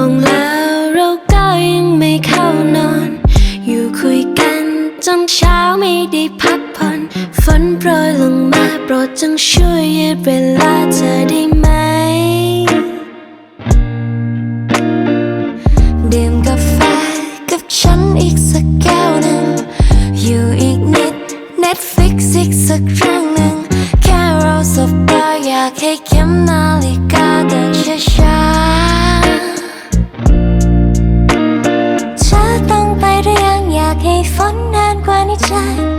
องแล้วเราก็ยังไม่เข้านอน อยู่คุยกันจนเช้าไม่ได้พักผ่อน ฝนโปรยลงมาโปรดจงช่วยยืดเวลาเธอได้ไหมดื่มกาแฟกับฉันอีกสักแก้วหนึ่ง อยู่อีกนิด Netflix อีกสักครั้งหนึ่ง แค่เราสบตาอยากให้เข็มนาฬิกา นนานกว่าในใจ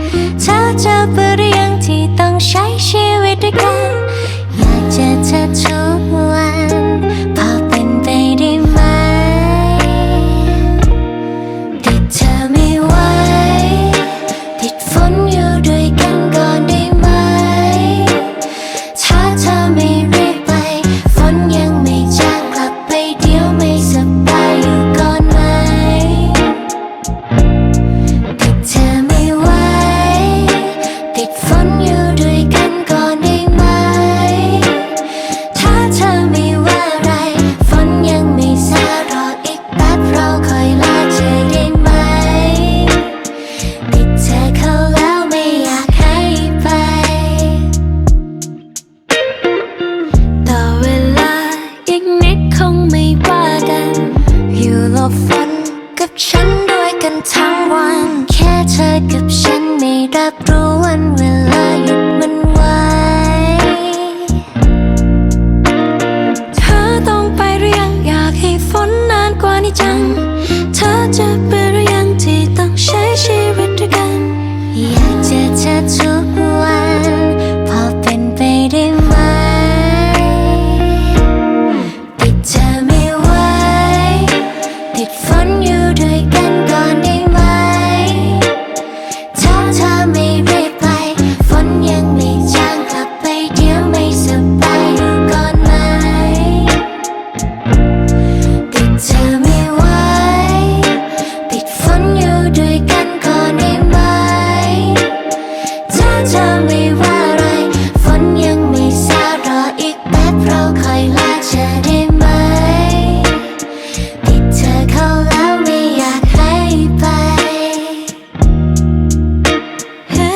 บฝนกับฉันด้วยกันทั้งวัน แค่เธอกับฉันไม่รับรู้วันเวลา คอยลากเธอได้ไหมติดเธอเข้าแล้วไม่อยากให้ไปเฮ้